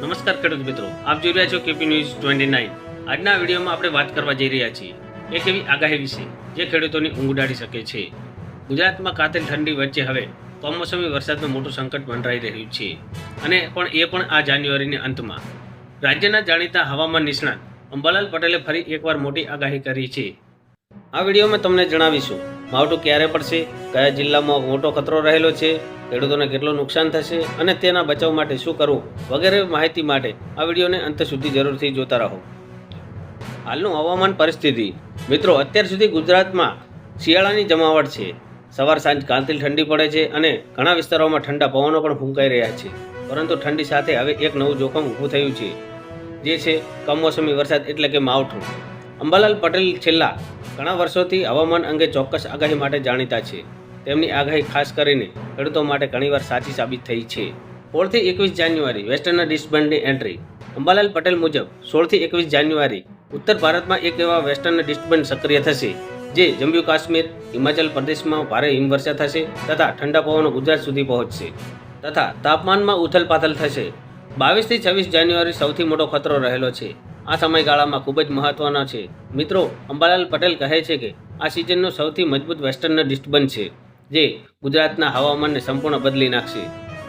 નમસ્કાર ખેડૂત મિત્રો, આપ જોઈ રહ્યા છો કેપી ન્યૂઝ ટ્વેન્ટી નાઇન. આજના વિડીયોમાં આપણે વાત કરવા જઈ રહ્યા છીએ એક એવી આગાહી વિશે જે ખેડૂતોની ઊંઘ ઉડાડી શકે છે. ગુજરાતમાં કાતિલ ઠંડી વચ્ચે હવે કમોસમી વરસાદનું મોટું સંકટ મંડરાઈ રહ્યું છે અને પણ એ પણ આ જાન્યુઆરીના અંતમાં. રાજ્યના જાણીતા હવામાન નિષ્ણાત અંબાલાલ પટેલે ફરી એકવાર મોટી આગાહી કરી છે. આ વિડીયોમાં તમને જણાવીશું માવઠું ક્યારે પડશે? કયા જિલ્લામાં મોટો ખતરો રહેલો છે? ખેડૂતોને કેટલું નુકસાન થશે? અને તેના બચાવ માટે શું કરવું? વગેરે માહિતી માટે આ વિડીયોને અંત સુધી જરૂરથી જોતા રહો. હાલનું હવામાન પરિસ્થિતિ. મિત્રો, અત્યાર સુધી ગુજરાતમાં શિયાળાની જમાવટ છે. સવાર સાંજ કાંતિલ ઠંડી પડે છે અને ઘણા વિસ્તારોમાં ઠંડા પવનો પણ ફૂંકાઈ રહ્યા છે. પરંતુ ઠંડી સાથે હવે એક નવું જોખમ ઊભું થયું છે. જે છે કમોસમી વરસાદ એટલે કે માવઠું. અંબાલાલ પટેલ છેલ્લા ઘણા વર્ષોથી હવામાન અંગે ચોક્કસ આગાહી માટે જાણીતા છે. તેમની આગાહી ખાસ કરીને ખેડૂતો માટે ઘણીવાર સાચી સાબિત થઈ છે. સોળથી એકવીસ જાન્યુઆરી વેસ્ટર્ન ડિસ્ટબન્ડની એન્ટ્રી. અંબાલાલ પટેલ મુજબ, સોળથી એકવીસ જાન્યુઆરી ઉત્તર ભારતમાં એક એવા વેસ્ટર્ન ડિસ્ટબન્ડ સક્રિય થશે, જે જમ્મુ કાશ્મીર, હિમાચલ પ્રદેશમાં ભારે હિમવર્ષા થશે તથા ઠંડા પવનો ગુજરાત સુધી પહોંચશે તથા તાપમાનમાં ઉથલપાથલ થશે. બાવીસથી છવ્વીસ જાન્યુઆરી સૌથી મોટો ખતરો રહેલો છે. આ સમયગાળામાં ખૂબ જ મહત્વનો છે. મિત્રો, અંબાલાલ પટેલ કહે છે કે આ સિઝનનો સૌથી મજબૂત વેસ્ટર્ન ડિસ્ટર્બન્સ છે, જે ગુજરાતના હવામાનને સંપૂર્ણ બદલી નાખશે.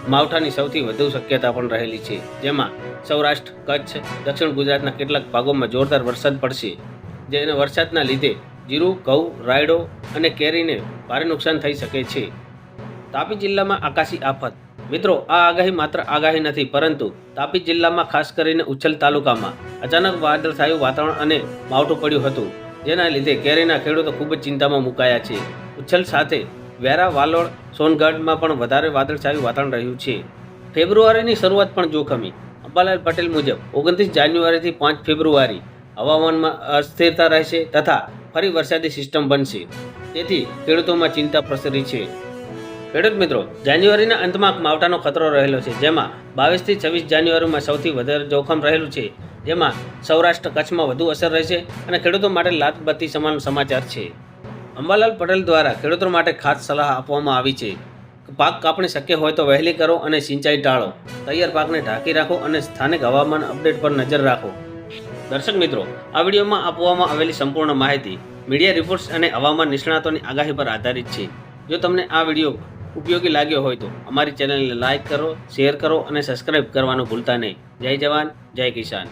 માવઠાની સૌથી વધુ શક્યતા પણ રહેલી છે, જેમાં સૌરાષ્ટ્ર, કચ્છ, દક્ષિણ ગુજરાતના કેટલાક ભાગોમાં જોરદાર વરસાદ પડશે, જેના વરસાદના લીધે જીરું, ઘઉં, રાયડો અને કેરીને ભારે નુકસાન થઈ શકે છે. તાપી જિલ્લામાં આકાશી આફત મિત્રો, આ આગાહી માત્ર આગાહી નથી, પરંતુ તાપી જિલ્લામાં ખાસ કરીને ઉચ્છલ તાલુકામાં અચાનક વાદળછાયું વાતાવરણ અને માવઠું પડ્યું હતું. જેના લીધે કેરીના ખેડૂતો ખૂબ જ ચિંતામાં મુકાયા છે. ઉચ્છલ સાથે વેરા વાલોડ સોનગઢમાં પણ વધારે વાદળછાયું વાતાવરણ રહ્યું છે. ફેબ્રુઆરીની શરૂઆત પણ જોખમી. અંબાલાલ પટેલ મુજબ, ઓગણત્રીસ જાન્યુઆરીથી પાંચ ફેબ્રુઆરી હવામાનમાં અસ્થિરતા રહેશે તથા ફરી વરસાદી સિસ્ટમ બનશે. તેથી ખેડૂતોમાં ચિંતા પ્રસરી છે. ખેડૂત મિત્રો, જાન્યુઆરીના અંતમાં માવઠાનો ખતરો રહેલો છે, જેમાં બાવીસથી છવ્વીસ જાન્યુઆરીમાં સૌથી વધારે જોખમ રહેલું છે, જેમાં સૌરાષ્ટ્ર કચ્છમાં વધુ અસર રહેશે અને ખેડૂતો માટે લાતબત્તી સમાન સમાચાર છે. અંબાલાલ પટેલ દ્વારા ખેડૂતો માટે ખાસ સલાહ આપવામાં આવી છે પાક કાપણી શક્ય હોય તો વહેલી કરો અને સિંચાઈ ટાળો તૈયાર પાકને ઢાંકી રાખો અને સ્થાનિક હવામાન અપડેટ પર નજર રાખો. દર્શક મિત્રો, આ વિડીયોમાં આપવામાં આવેલી સંપૂર્ણ માહિતી મીડિયા રિપોર્ટ્સ અને હવામાન નિષ્ણાતોની આગાહી પર આધારિત છે. જો તમને આ વીડિયો ઉપયોગી લાગ્યો હોય તો અમારી ચેનલને લાઇક કરો, શેર કરો અને સબસ્ક્રાઈબ કરવાનું ભૂલતા નહીં. જય જવાન, જય કિસાન.